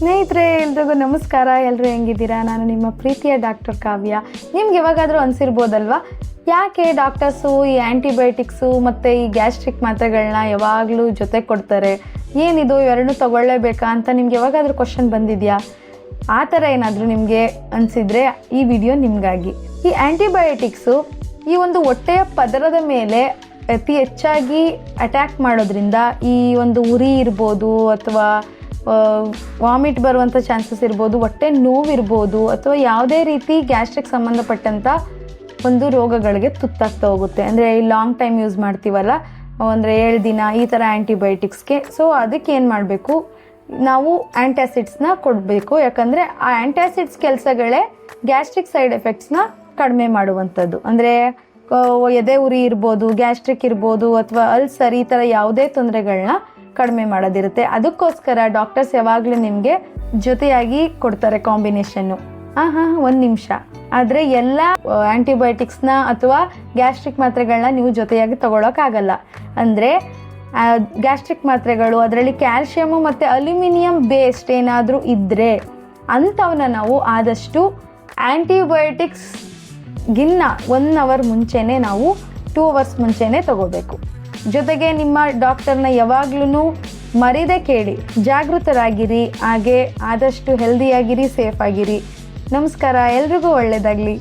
ಸ್ನೇಹಿತರೆ, ಎಲ್ರಿಗೂ ನಮಸ್ಕಾರ. ಎಲ್ಲರೂ ಹೆಂಗಿದ್ದೀರಾ? ನಾನು ನಿಮ್ಮ ಪ್ರೀತಿಯ ಡಾಕ್ಟರ್ ಕಾವ್ಯ. ನಿಮ್ಗೆ ಯಾವಾಗಾದರೂ ಅನಿಸಿರ್ಬೋದಲ್ವಾ? ಯಾಕೆ ಡಾಕ್ಟರ್ಸು, ಈ ಆ್ಯಂಟಿಬಯೋಟಿಕ್ಸು ಮತ್ತು ಈ ಗ್ಯಾಸ್ಟ್ರಿಕ್ ಮಾತ್ರೆಗಳನ್ನ ಯಾವಾಗಲೂ ಜೊತೆ ಕೊಡ್ತಾರೆ? ಏನಿದು? ಇವೆರಡನ್ನೂ ತಗೊಳ್ಳೇಬೇಕಾ ಅಂತ ನಿಮ್ಗೆ ಯಾವಾಗಾದರೂ ಕ್ವಶನ್ ಬಂದಿದೆಯಾ? ಆ ಥರ ಏನಾದರೂ ನಿಮಗೆ ಅನಿಸಿದರೆ ಈ ವಿಡಿಯೋ ನಿಮಗಾಗಿ. ಈ ಆ್ಯಂಟಿಬಯೋಟಿಕ್ಸು ಈ ಒಂದು ಹೊಟ್ಟೆಯ ಪದರದ ಮೇಲೆ ಅತಿ ಹೆಚ್ಚಾಗಿ ಅಟ್ಯಾಕ್ ಮಾಡೋದ್ರಿಂದ ಈ ಒಂದು ಉರಿ ಇರ್ಬೋದು ಅಥವಾ ವಾಮಿಟ್ ಬರುವಂಥ ಚಾನ್ಸಸ್ ಇರ್ಬೋದು, ಹೊಟ್ಟೆ ನೋವಿರ್ಬೋದು ಅಥವಾ ಯಾವುದೇ ರೀತಿ ಗ್ಯಾಸ್ಟ್ರಿಕ್ ಸಂಬಂಧಪಟ್ಟಂಥ ಒಂದು ರೋಗಗಳಿಗೆ ತುತ್ತಾಗ್ತಾ ಹೋಗುತ್ತೆ. ಅಂದರೆ ಈ ಲಾಂಗ್ ಟೈಮ್ ಯೂಸ್ ಮಾಡ್ತೀವಲ್ಲ, ಅಂದರೆ ಏಳು ದಿನ ಈ ಥರ ಆ್ಯಂಟಿಬಯೋಟಿಕ್ಸ್ಗೆ ಸೊ ಅದಕ್ಕೆ ಏನು ಮಾಡಬೇಕು? ನಾವು ಆ್ಯಂಟಾಸಿಡ್ಸ್ನ ಕೊಡಬೇಕು. ಯಾಕಂದರೆ ಆ ಆ್ಯಂಟಾಸಿಡ್ಸ್ ಕೆಲಸಗಳೇ ಗ್ಯಾಸ್ಟ್ರಿಕ್ ಸೈಡ್ ಎಫೆಕ್ಟ್ಸ್ನ ಕಡಿಮೆ ಮಾಡುವಂಥದ್ದು. ಅಂದರೆ ಎದೆ ಉರಿ ಇರ್ಬೋದು, ಗ್ಯಾಸ್ಟ್ರಿಕ್ ಇರ್ಬೋದು ಅಥವಾ ಅಲ್ಸರ್, ಈ ಥರ ಯಾವುದೇ ತೊಂದರೆಗಳನ್ನ ಕಡಿಮೆ ಮಾಡೋದಿರುತ್ತೆ. ಅದಕ್ಕೋಸ್ಕರ ಡಾಕ್ಟರ್ಸ್ ಯಾವಾಗಲೂ ನಿಮಗೆ ಜೊತೆಯಾಗಿ ಕೊಡ್ತಾರೆ ಕಾಂಬಿನೇಷನ್ನು. ಹಾಂ ಹಾಂ ಒಂದು ನಿಮಿಷ. ಆದರೆ ಎಲ್ಲ ಆ್ಯಂಟಿಬಯೋಟಿಕ್ಸ್ನ ಅಥವಾ ಗ್ಯಾಸ್ಟ್ರಿಕ್ ಮಾತ್ರೆಗಳನ್ನ ನೀವು ಜೊತೆಯಾಗಿ ತೊಗೊಳೋಕ್ಕಾಗಲ್ಲ. ಅಂದರೆ ಗ್ಯಾಸ್ಟ್ರಿಕ್ ಮಾತ್ರೆಗಳು, ಅದರಲ್ಲಿ ಕ್ಯಾಲ್ಶಿಯಮು ಮತ್ತು ಅಲ್ಯೂಮಿನಿಯಂ ಬೇಸ್ಡ್ ಏನಾದರೂ ಇದ್ದರೆ ಅಂಥವನ್ನ ನಾವು ಆದಷ್ಟು ಆ್ಯಂಟಿಬಯೋಟಿಕ್ಸ್ ಗಿನ್ನ ಒನ್ ಅವರ್ ಮುಂಚೆನೇ ನಾವು ಟೂ ಅವರ್ಸ್ ಮುಂಚೆನೇ ತಗೋಬೇಕು. ಜೊತೆಗೆ ನಿಮ್ಮ ಡಾಕ್ಟರ್ನ ಯಾವಾಗ್ಲೂ ಮರಿದೆ ಕೇಳಿ, ಜಾಗೃತರಾಗಿರಿ, ಹಾಗೆ ಆದಷ್ಟು ಹೆಲ್ದಿಯಾಗಿರಿ ಸೇಫ್ ಆಗಿರಿ. ನಮಸ್ಕಾರ, ಎಲ್ರಿಗೂ ಒಳ್ಳೆಯದಾಗಲಿ